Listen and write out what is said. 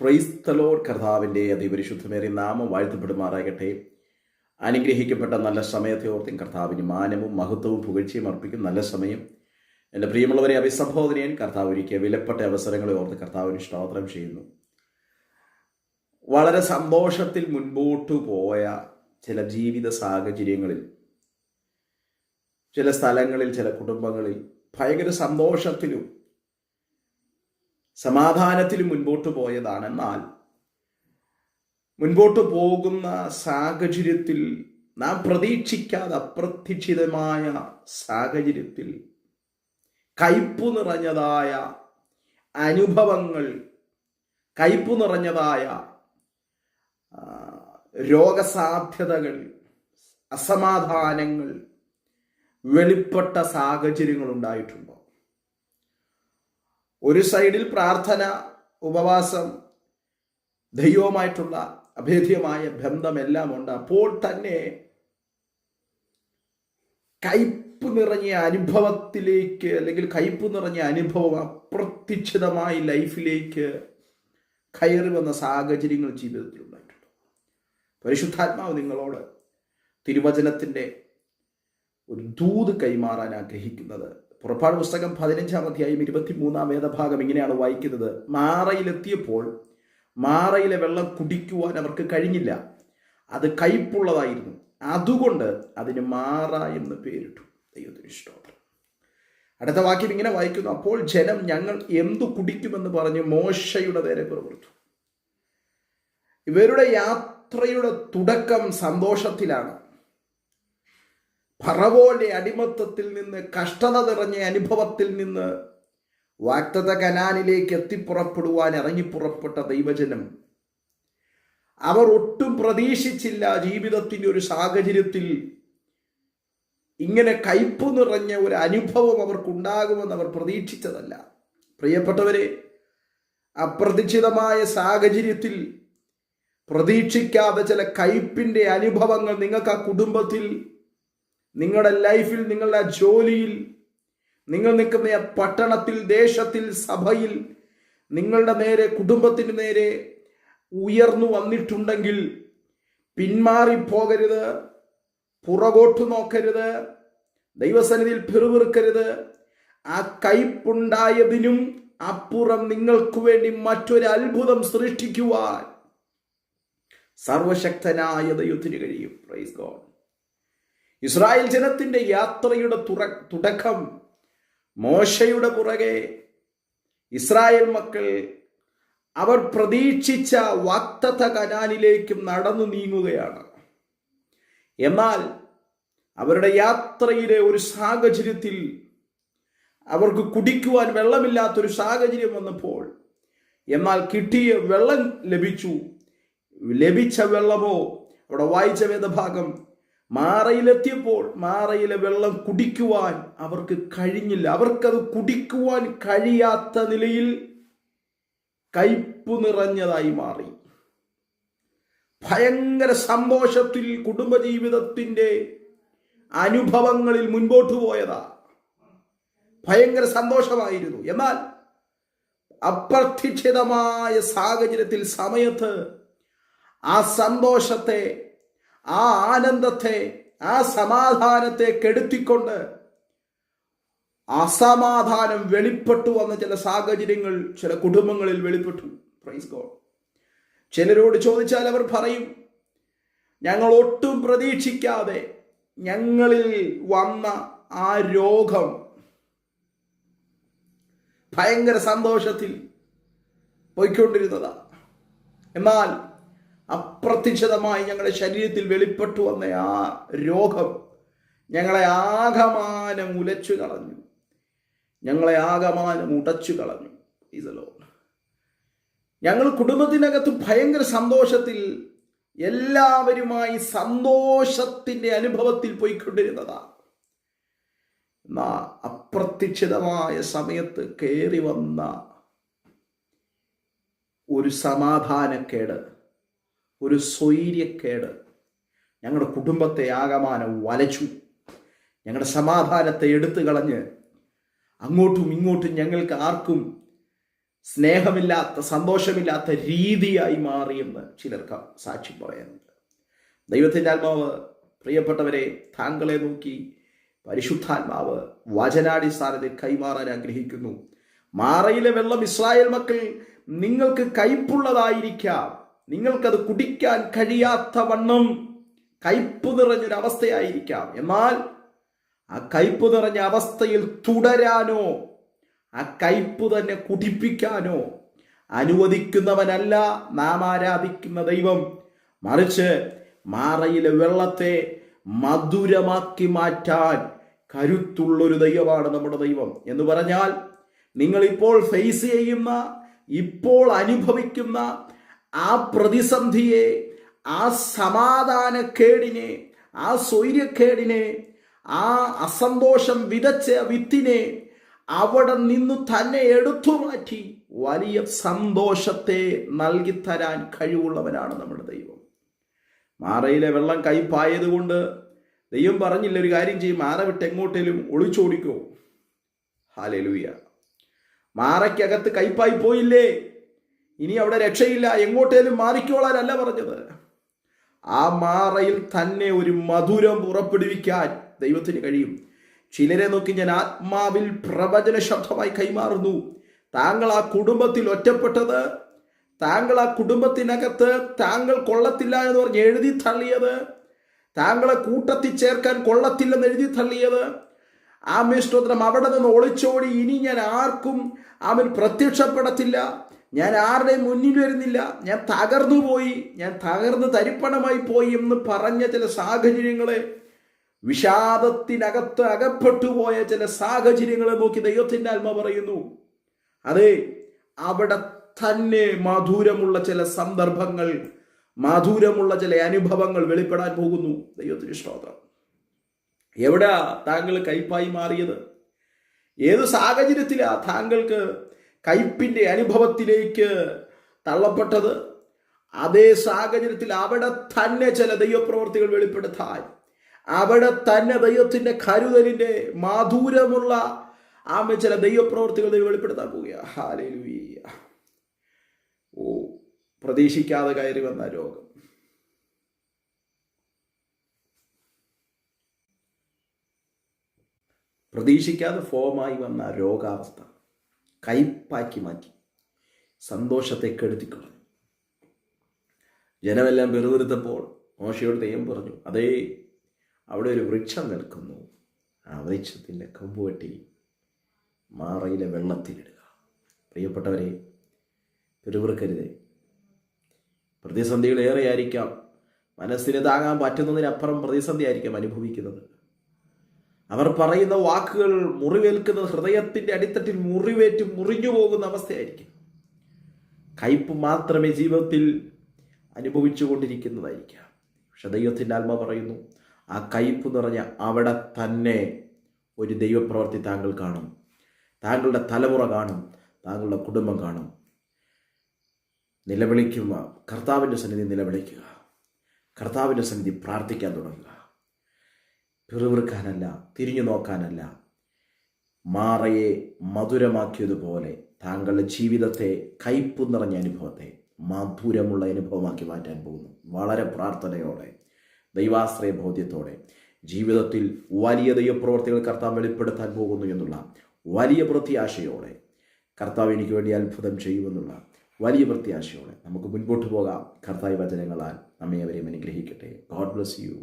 ക്രൈസ്തലോ കർത്താവിന്റെ അതിപരിശുദ്ധമേറിയ നാമം വാഴ്ത്തപ്പെടുമാറാകട്ടെ. അനുഗ്രഹിക്കപ്പെട്ട നല്ല സമയത്തെ ഓർത്തും കർത്താവിന് മാനവും മഹത്വവും പുകഴ്ചയും അർപ്പിക്കും നല്ല സമയം. എന്റെ പ്രിയമുള്ളവരെ അഭിസംബോധനയൻ കർത്താവ് ഒരുക്കിയ വിലപ്പെട്ട അവസരങ്ങളെ ഓർത്ത് കർത്താവിന് സ്തോത്രം ചെയ്യുന്നു. വളരെ സന്തോഷത്തിൽ മുൻപോട്ട് പോയ ചില ജീവിത സാഹചര്യങ്ങളിൽ ചില സ്ഥലങ്ങളിൽ ചില കുടുംബങ്ങളിൽ ഭയങ്കര സന്തോഷത്തിലും സമാധാനത്തിലും മുൻപോട്ട് പോയതാണെന്നാൽ മുൻപോട്ട് പോകുന്ന സാഹചര്യത്തിൽ നാം പ്രതീക്ഷിക്കാതെ അപ്രതീക്ഷിതമായ സാഹചര്യത്തിൽ കയ്പു നിറഞ്ഞതായ അനുഭവങ്ങൾ കയ്പു നിറഞ്ഞതായ രോഗസാധ്യതകൾ അസമാധാനങ്ങൾ വെളിപ്പെട്ട സാഹചര്യങ്ങൾ ഉണ്ടായിട്ടുണ്ടോ? ഒരു സൈഡിൽ പ്രാർത്ഥന ഉപവാസം ദൈവവുമായിട്ടുള്ള അഭേദ്യമായ ബന്ധമെല്ലാം ഉണ്ട് അപ്പോൾ തന്നെ കയ്പ് നിറഞ്ഞ അനുഭവത്തിലേക്ക് അല്ലെങ്കിൽ കയ്പ് നിറഞ്ഞ അനുഭവം അപ്രത്യക്ഷിതമായി ലൈഫിലേക്ക് കയറി വന്ന സാഹചര്യങ്ങൾ ജീവിതത്തിൽ ഉണ്ടായിട്ടുണ്ട്. പരിശുദ്ധാത്മാവ് നിങ്ങളോട് തിരുവചനത്തിന്റെ ഒരു ദൂത് കൈമാറാൻ ആഗ്രഹിക്കുന്നത് പുറപ്പാട് പുസ്തകം പതിനഞ്ചാം അധ്യായം ഇരുപത്തിമൂന്നാം വേദഭാഗം ഇങ്ങനെയാണ് വായിക്കുന്നത്. മാറയിലെത്തിയപ്പോൾ മാറയിലെ വെള്ളം കുടിക്കുവാൻ അവർക്ക് കഴിഞ്ഞില്ല. അത് കയ്പുള്ളതായിരുന്നു. അതുകൊണ്ട് അതിന് മാറ എന്ന് പേരിട്ടു. ദൈവത്തിന് ഇഷ്ടോത്രം അടുത്ത വാക്യം ഇങ്ങനെ വായിക്കുന്നു. അപ്പോൾ ജനം ഞങ്ങൾ എന്തു കുടിക്കുമെന്ന് പറഞ്ഞ് മോശയുടെ നേരെ പുറപ്പെടുത്തു ഇവരുടെ യാത്രയുടെ തുടക്കം സന്തോഷത്തിലാണ്. ഫറവോന്റെ അടിമത്തത്തിൽ നിന്ന് കഷ്ടത നിറഞ്ഞ അനുഭവത്തിൽ നിന്ന് വാക്തത കനാനിലേക്ക് എത്തിപ്പുറപ്പെടുവാൻ ഇറങ്ങിപ്പുറപ്പെട്ട ദൈവജനം. അവർ ഒട്ടും പ്രതീക്ഷിച്ചില്ല ജീവിതത്തിന്റെ ഒരു സാഹചര്യത്തിൽ ഇങ്ങനെ കയ്പ് നിറഞ്ഞ ഒരു അനുഭവം അവർക്കുണ്ടാകുമെന്ന് അവർ പ്രതീക്ഷിച്ചതല്ല. പ്രിയപ്പെട്ടവരെ അപ്രതീക്ഷിതമായ സാഹചര്യത്തിൽ പ്രതീക്ഷിക്കാതെ ചില കയ്പിന്റെ അനുഭവങ്ങൾ നിങ്ങൾക്ക് ആ കുടുംബത്തിൽ നിങ്ങളുടെ ലൈഫിൽ നിങ്ങളുടെ ജോലിയിൽ നിങ്ങൾ നിൽക്കുന്ന പട്ടണത്തിൽ ദേശത്തിൽ സഭയിൽ നിങ്ങളുടെ നേരെ കുടുംബത്തിന് നേരെ ഉയർന്നു വന്നിട്ടുണ്ടെങ്കിൽ പിന്മാറിപ്പോകരുത് പുറകോട്ട് നോക്കരുത് ദൈവസന്നിധിയിൽ പിറുപിറുക്കരുത് ആ കയ്പുണ്ടായതിനും അപ്പുറം നിങ്ങൾക്ക് വേണ്ടി മറ്റൊരു അത്ഭുതം സൃഷ്ടിക്കുവാൻ സർവശക്തനായ ദൈവത്തിന് കഴിയും. പ്രൈസ് ഗോഡ് ഇസ്രായേൽ ജനത്തിന്റെ യാത്രയുടെ തുറ തുടക്കം മോശയുടെ പുറകെ. ഇസ്രായേൽ മക്കൾ അവർ പ്രതീക്ഷിച്ച വാക്തത കനാലിലേക്കും നടന്നു നീങ്ങുകയാണ്. എന്നാൽ അവരുടെ യാത്രയിലെ ഒരു സാഹചര്യത്തിൽ അവർക്ക് കുടിക്കുവാൻ വെള്ളമില്ലാത്തൊരു സാഹചര്യം വന്നപ്പോൾ എന്നാൽ കിട്ടിയ വെള്ളം ലഭിച്ചു. ലഭിച്ച വെള്ളമോ അവിടെ വായിച്ച വേദഭാഗം മാറയിലെത്തിയപ്പോൾ മാറയിലെ വെള്ളം കുടിക്കുവാൻ അവർക്ക് കഴിഞ്ഞില്ല. അവർക്കത് കുടിക്കുവാൻ കഴിയാത്ത നിലയിൽ കയ്പ് നിറഞ്ഞതായി മാറി. ഭയങ്കര സന്തോഷത്തിൽ കുടുംബജീവിതത്തിന്റെ അനുഭവങ്ങളിൽ മുൻപോട്ട് പോയതാ. ഭയങ്കര സന്തോഷമായിരുന്നു. എന്നാൽ അപ്രതീക്ഷിതമായ സാഹചര്യത്തിൽ സമയത്ത് ആ സന്തോഷത്തെ ആ ആനന്ദത്തെ ആ സമാധാനത്തെ കെടുത്തിക്കൊണ്ട് അസമാധാനം വെളിപ്പെട്ടു വന്ന ചില സാഹചര്യങ്ങൾ ചില കുടുംബങ്ങളിൽ വെളിപ്പെട്ടു. പ്രൈസ് ഗോഡ് ചിലരോട് ചോദിച്ചാൽ അവർ പറയും ഞങ്ങൾ ഒട്ടും പ്രതീക്ഷിക്കാതെ ഞങ്ങളിൽ വന്ന ആ രോഗം ഭയങ്കര സന്തോഷത്തിൽ പോയിക്കൊണ്ടിരുന്നതാ. എന്നാൽ അപ്രത്യക്ഷിതമായി ഞങ്ങളുടെ ശരീരത്തിൽ വെളിപ്പെട്ടു വന്ന ആ രോഗം ഞങ്ങളെ ആകമാനം ഉലച്ചു കളഞ്ഞു. ഞങ്ങളെ ആകമാനം ഉടച്ചു കളഞ്ഞു. ഇതലോ ഞങ്ങൾ കുടുംബത്തിനകത്ത് ഭയങ്കര സന്തോഷത്തിൽ എല്ലാവരുമായി സന്തോഷത്തിന്റെ അനുഭവത്തിൽ പോയിക്കൊണ്ടിരുന്നതാണ്. എന്നാ അപ്രത്യക്ഷിതമായ സമയത്ത് കയറി വന്ന ഒരു സമാധാനക്കേട്. ഒരു സ്വൈര്യക്കേട്. ഞങ്ങളുടെ കുടുംബത്തെ ആകമാനം വലച്ചു. ഞങ്ങളുടെ സമാധാനത്തെ എടുത്തു കളഞ്ഞ് അങ്ങോട്ടും ഇങ്ങോട്ടും ഞങ്ങൾക്ക് ആർക്കും സ്നേഹമില്ലാത്ത സന്തോഷമില്ലാത്ത രീതിയായി മാറിയെന്ന് ചിലർക്ക് സാക്ഷി പറയാനുണ്ട് ദൈവത്തിന്റെ ആത്മാവ് പ്രിയപ്പെട്ടവരെ താങ്കളെ നോക്കി പരിശുദ്ധാത്മാവ് വചനാടിസ്ഥാനത്തിൽ കൈമാറാൻ ആഗ്രഹിക്കുന്നു. മാറയിലെ വെള്ളം ഇസ്രായേൽ മക്കൾ നിങ്ങൾക്ക് കയ്പുള്ളതായിരിക്കാം. നിങ്ങൾക്കത് കുടിക്കാൻ കഴിയാത്ത വണ്ണം കയ്പ് നിറഞ്ഞൊരവസ്ഥയായിരിക്കാം. എന്നാൽ ആ കയ്പ് നിറഞ്ഞ അവസ്ഥയിൽ തുടരാനോ ആ കയ്പ് തന്നെ കുടിപ്പിക്കാനോ അനുവദിക്കുന്നവനല്ല നാം ആരാധിക്കുന്ന ദൈവം. മറിച്ച് മാറയിലെ വെള്ളത്തെ മധുരമാക്കി മാറ്റാൻ കരുത്തുള്ളൊരു ദൈവമാണ് നമ്മുടെ ദൈവം. എന്ന് പറഞ്ഞാൽ നിങ്ങൾ ഇപ്പോൾ ഫേസ് ചെയ്യുന്ന ഇപ്പോൾ അനുഭവിക്കുന്ന ആ പ്രതിസന്ധിയെ ആ സമാധാനക്കേടിനെ ആ സ്വൈര്യക്കേടിനെ ആ അസന്തോഷം വിതച്ച വിത്തിനെ അവിടെ നിന്ന് തന്നെ എടുത്തു മാറ്റി വലിയ സന്തോഷത്തെ നൽകി തരാൻ കഴിവുള്ളവനാണ് നമ്മുടെ ദൈവം. മാറയിലെ വെള്ളം കയ്പായതുകൊണ്ട് ദൈവം പറഞ്ഞില്ല ഒരു കാര്യം ചെയ്യും മാറ വിട്ട് എങ്ങോട്ടേലും ഒളിച്ചോടിക്കോ. ഹാലലൂയ. മാറയ്ക്കകത്ത് കയ്പായി പോയില്ലേ? ഇനി അവിടെ രക്ഷയില്ല. എങ്ങോട്ടേലും മാറിക്കോളാനല്ല പറഞ്ഞത്. ആ മാറയിൽ തന്നെ ഒരു മധുരം പുറപ്പെടുവിക്കാൻ ദൈവത്തിന് കഴിയും. ചിലരെ നോക്കി ഞാൻ ആത്മാവിൽ പ്രവചന ശബ്ദമായി കൈമാറുന്നു. താങ്കൾ ആ കുടുംബത്തിൽ ഒറ്റപ്പെട്ടത് താങ്കൾ ആ കുടുംബത്തിനകത്ത് താങ്കൾ കൊള്ളത്തില്ല എന്ന് പറഞ്ഞ് എഴുതി തള്ളിയത് താങ്കളെ കൂട്ടത്തിൽ ചേർക്കാൻ കൊള്ളത്തില്ലെന്ന് എഴുതി തള്ളിയത്. ആമേ സ്തോത്രം. അവിടെ നിന്ന് ഒളിച്ചോടി ഇനി ഞാൻ ആർക്കും അവൻ പ്രത്യക്ഷപ്പെടത്തില്ല. ഞാൻ ആരുടെയും മുന്നിൽ വരുന്നില്ല? ഞാൻ തകർന്നു പോയി. ഞാൻ തകർന്ന് തരിപ്പണമായി പോയി എന്ന് പറഞ്ഞ ചില സാഹചര്യങ്ങളെ വിഷാദത്തിനകത്ത് അകപ്പെട്ടു പോയ ചില സാഹചര്യങ്ങളെ നോക്കി ദൈവത്തിന്റെ ആത്മ പറയുന്നു. അതെ അവിടെ തന്നെ മധുരമുള്ള ചില സന്ദർഭങ്ങൾ മധുരമുള്ള ചില അനുഭവങ്ങൾ വെളിപ്പെടാൻ പോകുന്നു. ദൈവത്തിന് സ്തോത്രം. എവിടാ താങ്കൾ കൈപ്പായി മാറിയത്? ഏത് സാഹചര്യത്തിലാ താങ്കൾക്ക് കയ്പിന്റെ അനുഭവത്തിലേക്ക് തള്ളപ്പെട്ടത്. അതേ സാഹചര്യത്തിൽ അവിടെ തന്നെ ചില ദൈവപ്രവർത്തികൾ വെളിപ്പെടുത്താൻ അവിടെ തന്നെ ദൈവത്തിന്റെ കരുതലിന്റെ മാധുരമുള്ള ആമ ചില ദൈവപ്രവർത്തികൾ ദൈവം വെളിപ്പെടുത്താൻ പോവുക ഓ പ്രതീക്ഷിക്കാതെ കയറി വന്ന രോഗം. പ്രതീക്ഷിക്കാതെ ഫോമായി വന്ന രോഗാവസ്ഥ. കയ്പാക്കി മാറ്റി. സന്തോഷത്തെ കെടുത്തിക്കളഞ്ഞു. ജനമെല്ലാം വെറുതെടുത്തപ്പോൾ മോശയോട് തെയ്യം പറഞ്ഞു അതേ അവിടെ ഒരു വൃക്ഷം നിൽക്കുന്നു. ആ വൃക്ഷത്തിന്റെ കമ്പ് വെട്ടി മാറയിലെ വെള്ളത്തിലിടുക പ്രിയപ്പെട്ടവരെ പെരുവിറുക്കരുതേ പ്രതിസന്ധികൾ ഏറെയായിരിക്കാം. മനസ്സിന് താങ്ങാൻ പറ്റുന്നതിനപ്പുറം പ്രതിസന്ധി ആയിരിക്കാം അനുഭവിക്കുന്നത്. അവർ പറയുന്ന വാക്കുകൾ മുറിവേൽക്കുന്നത് ഹൃദയത്തിന്റെ അടിത്തട്ടിൽ മുറിവേറ്റ് മുറിഞ്ഞു പോകുന്ന അവസ്ഥയായിരിക്കും. കയ്പ് മാത്രമേ ജീവിതത്തിൽ അനുഭവിച്ചു കൊണ്ടിരിക്കുന്നതായിരിക്കാം പക്ഷെ ദൈവത്തിന്റെ ആത്മ പറയുന്നു ആ കയ്പ് നിറഞ്ഞ അവിടെ തന്നെ ഒരു ദൈവപ്രവർത്തി താങ്കൾ കാണും. താങ്കളുടെ തലമുറ കാണും താങ്കളുടെ കുടുംബം കാണും. നിലവിളിക്കുക കർത്താവിന്റെ സന്നിധി നിലവിളിക്കുക കർത്താവിന്റെ സന്നിധി പ്രാർത്ഥിക്കാൻ തുടങ്ങുക. പിറുവിറുക്കാനല്ല തിരിഞ്ഞു നോക്കാനല്ല. മാറയെ മധുരമാക്കിയതുപോലെ താങ്കളുടെ ജീവിതത്തെ കയ്പ് നിറഞ്ഞ അനുഭവത്തെ മധുരമുള്ള അനുഭവമാക്കി മാറ്റാൻ പോകുന്നു. വളരെ പ്രാർത്ഥനയോടെ ദൈവാശ്രയ ബോധ്യത്തോടെ. ജീവിതത്തിൽ വലിയ ദൈവപ്രവർത്തികൾ കർത്താവ് വെളിപ്പെടുത്താൻ പോകുന്നു എന്നുള്ള വലിയ പ്രത്യാശയോടെ കർത്താവ് എനിക്ക് വേണ്ടി അത്ഭുതം ചെയ്യുമെന്നുള്ള വലിയ പ്രത്യാശയോടെ നമുക്ക് മുൻപോട്ട് പോകാം. കർത്താവ് വചനങ്ങളാൽ നമ്മെ അവരെയും അനുഗ്രഹിക്കട്ടെ. God bless you